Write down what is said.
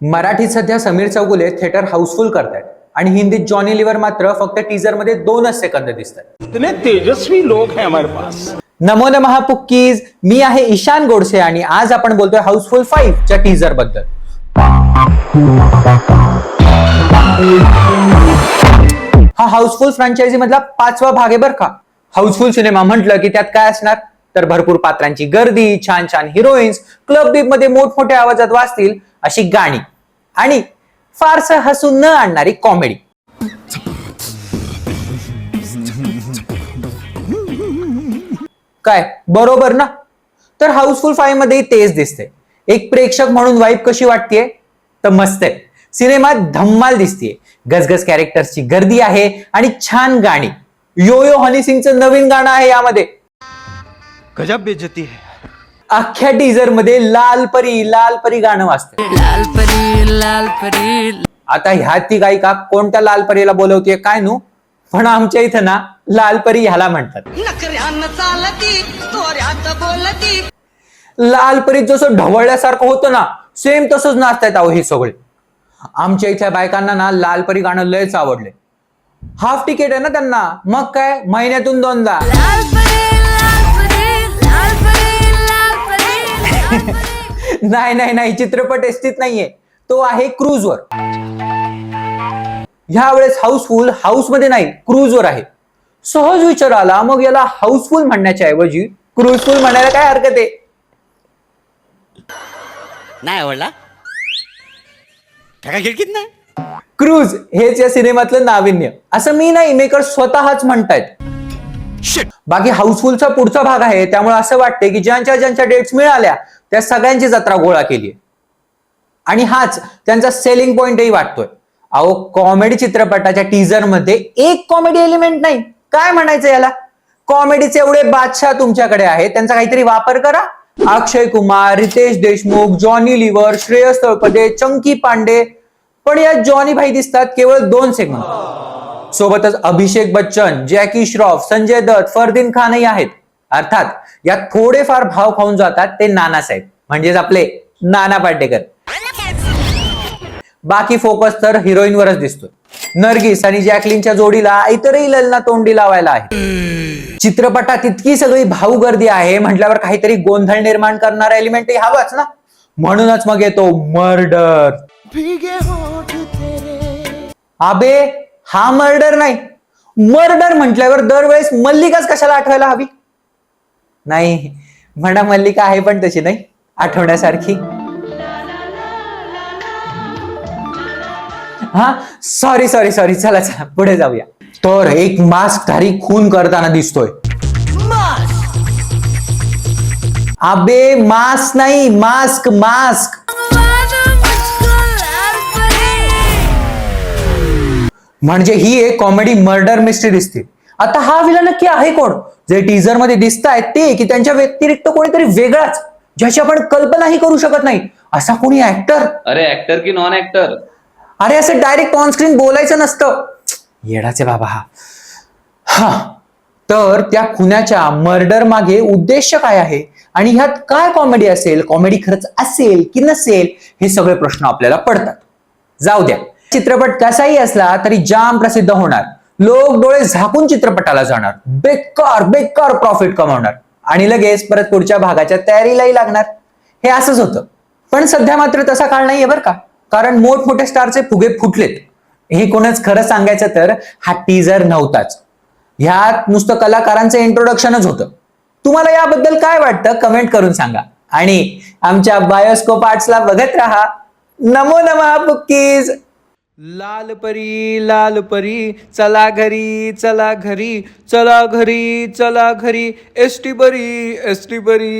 मराठीत सध्या Sameer Chougule theatre house full करतायत. आणि हिंदीत जॉनी लिव्हर मात्र फक्त टीजरमध्ये दोनच सेकंद दिसतात. इतने तेजस्वी लोग हैं हमारे पास. नमो नमः पुक्कीज मी आहे ईशान गोडसे आणि आज आपण बोलतोय हाऊसफुल फाईव्ह च्या टीजरबद्दल. हा हाऊसफुल फ्रँचायझी मधला पाचवा भाग आहे बरं का. हाऊसफुल सिनेमा म्हटलं की त्यात काय असणार? तर भरपूर पात्रांची गर्दी छान छान हिरोईन्स क्लब बीपमध्ये मोठमोठ्या आवाजात वाजतील. अशी गाणी. आणि फारसं हसून न आणणारी कॉमेडी काय? बरोबर ना? तर हाऊसफुल फाईव्हमध्ये तेच दिसते एक प्रेक्षक म्हणून वाईब कशी वाटतेय? तर मस्त आहे. सिनेमात धम्माल दिसतीये. गजगज कॅरेक्टर्सची गर्दी आहे आणि छान गाणी. यो यो हनी सिंगचं नवीन गाणं आहे यामध्ये. गजब बेजती है. अख्ख्या टीजरमध्ये लाल परी लाल परी गाणं वाजते लाल परी लाल परी आता ह्यात ती गायिका कोणत्या लाल परीला बोलवतीये काय नू? पण आमच्या इथं ना लाल परी ह्याला म्हणतात. नखऱ्यानं चालती तोऱ्यात बोलती. लाल परीत जसं ढवळल्यासारखं होतं ना सेम तसंच नाचतायत अहो हे सगळे. आमच्या इथल्या बायकांना ना लाल परी गाणं लयच आवडले हाफ तिकीट आहे ना त्यांना. मग काय? महिन्यातून दोनदा. नाही नाही नाही चित्रपट एसटीत नाहीये. तो आहे क्रूजवर. ह्या वेळेस हाऊसफुल हाऊसमध्ये नाही क्रूजवर आहे. सहज विचार आला मग याला हाऊसफुल म्हणण्याच्या ऐवजी क्रूजफुल म्हणायला काय हरकत आहे? नाही आवडला? क्रूज हेच या सिनेमातलं नाविन्य. असं मी नाही मेकर स्वतःच म्हणतायत. बाकी हाऊसफुलचा पुढचा भाग आहे त्यामुळे असं वाटतंय की ज्यांच्या ज्यांच्या डेट्स मिळाल्या त्या सगळ्यांची जत्रा गोळा केली आणि हाच त्यांचा सेलिंग पॉइंटही वाटतोय. अहो कॉमेडी चित्रपटाच्या टीजरमध्ये एक कॉमेडी एलिमेंट नाही. काय म्हणायचं याला? कॉमेडीचे एवढे बादशाह तुमच्याकडे आहेत त्यांचा काहीतरी वापर करा. अक्षय कुमार रितेश देशमुख जॉनी लिव्हर श्रेयस तळपदे चंकी पांडे. पण या जॉनी भाई दिसतात केवळ दोन सेगमेंट सोबतच अभिषेक बच्चन जॅकी श्रॉफ संजय दत्त फरदीन खानही आहेत. अर्थात यात थोडेफार भाव खाऊन जातात ते नानासाहेब म्हणजेच आपले नाना पाटेकर. बाकी फोकस तर हिरोईनवरच दिसतोय. नर्गिस आणि जॅकलिनच्या जोडीला इतरही ललना तोंडी लावायला आहे. चित्रपटात इतकी सगळी भाऊ गर्दी आहे म्हटल्यावर काहीतरी गोंधळ निर्माण करणारा एलिमेंटही हवाच ना? म्हणूनच मग येतो मर्डर. अबे हा मर्डर नाही. मर्डर म्हटल्यावर दरवेळेस मल्लिकाच कशाला आठवायला हवी? नाही. म्हणा मल्लिका आहे पण तशी नाही. आठवण्यासारखी हा? सॉरी सॉरी सॉरी चला चला. पुढे जाऊया. तर एक मास्क धारी खून करताना दिसतोय. अबे मास्क नाही. मास्क मास्क म्हणजे ही एक कॉमेडी मर्डर मिस्ट्री दिसते. आता हा विला नक्की आहे कोण? जे टीजरमध्ये दिसत आहेत ते की त्यांच्या व्यतिरिक्त कोणीतरी वेगळाच ज्याची आपण कल्पनाही करू शकत नाही. असा कोणी ऍक्टर अरे ऍक्टर की नॉन ऍक्टर अरे असं डायरेक्ट ऑन स्क्रीन बोलायचं नसतं. येडाचे बाबा. हा. हा तर त्या खुन्याच्या मर्डर मागे उद्देश काय आहे? आणि ह्यात काय कॉमेडी असेल? कॉमेडी खरंच असेल की नसेल? हे सगळे प्रश्न आपल्याला पडतात. जाऊ द्या. चित्रपट कसाही असला तरी जाम प्रसिद्ध होणार. लोक डोळे झाकून चित्रपटाला जाणार. बेकार बेकार प्रॉफिट कमावणार. आणि लगेच परत पुढच्या भागाच्या तयारीलाही लागणार. हे असंच होतं. पण सध्या मात्र तसा काळ नाहीये बरं का. कारण मोठमोठे स्टारचे फुगे फुटलेत. हे कोणच खरं सांगायचं तर हा टीजर नव्हताच. ह्यात नुसतं कलाकारांचं इंट्रोडक्शनच होतं. तुम्हाला याबद्दल काय वाटतं? कमेंट करून सांगा. आणि आमच्या बायोस्कोप आर्ट्सला बघत राहा. नमो नमः बुक्कीज लाल परी लाल परी चला घरी चला घरी चला घरी चला घरी एसटी बरी एसटी बरी